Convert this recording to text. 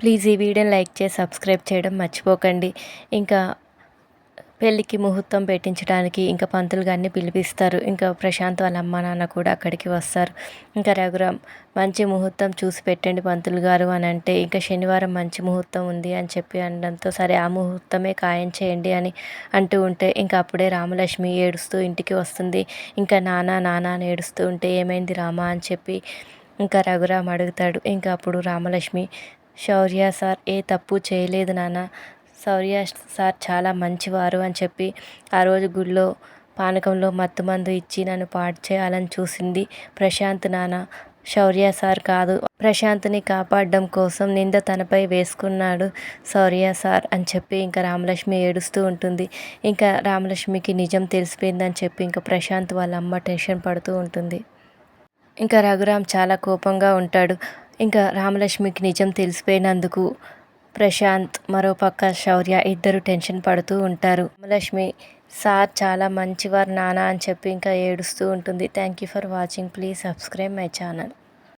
Please ఈ వీడియోని like చేసి సబ్స్క్రైబ్ చేయడం మర్చిపోకండి. ఇంకా పెళ్ళికి ముహూర్తం పెట్టించడానికి ఇంకా పంతులు గారిని పిలిపిస్తారు. ఇంకా ప్రశాంత్ వాళ్ళ అమ్మ నాన్న కూడా అక్కడికి వస్తారు. ఇంకా రఘురామ్ మంచి ముహూర్తం చూసి పెట్టండి పంతులు గారు అని అంటే ఇంకా శనివారం మంచి ముహూర్తం ఉంది అని చెప్పి అనడంతో సరే ఆ ముహూర్తమే ఖాయం చేయండి అని అంటూ ఉంటే ఇంకా అప్పుడే రామలక్ష్మి ఏడుస్తూ ఇంటికి వస్తుంది. ఇంకా నానా నానా అని ఏడుస్తూ ఉంటే ఏమైంది రామా అని చెప్పి ఇంకా రఘురామ్ అడుగుతాడు. ఇంకా అప్పుడు రామలక్ష్మి శౌర్య సార్ ఏ తప్పు చేయలేదు నాన్న. శౌర్య సార్ చాలా మంచివారు అని చెప్పి ఆ రోజు గుళ్ళో పానకంలో మత్తుమందు ఇచ్చి నన్ను పాడు చేయాలని చూసింది ప్రశాంత్ నాన్న. శౌర్య సార్ కాదు ప్రశాంత్ని కాపాడడం కోసం నింద తనపై వేసుకున్నాడు శౌర్య సార్ అని చెప్పి ఇంకా రామలక్ష్మి ఏడుస్తూ ఉంటుంది. ఇంకా రామలక్ష్మికి నిజం తెలిసిపోయిందని చెప్పి ఇంకా ప్రశాంత్ వాళ్ళ అమ్మ టెన్షన్ పడుతూ ఉంటుంది. ఇంకా రఘురామ్ చాలా కోపంగా ఉంటాడు. ఇంకా రామలక్ష్మికి నిజం తెలిసిపోయినందుకు ప్రశాంత్ మరోపక్క శౌర్య ఇద్దరు టెన్షన్ పడుతూ ఉంటారు. రామలక్ష్మి సార్ చాలా మంచివారు నానా అని చెప్పి ఇంకా ఏడుస్తూ ఉంటుంది. Thank you for watching. Please subscribe my channel.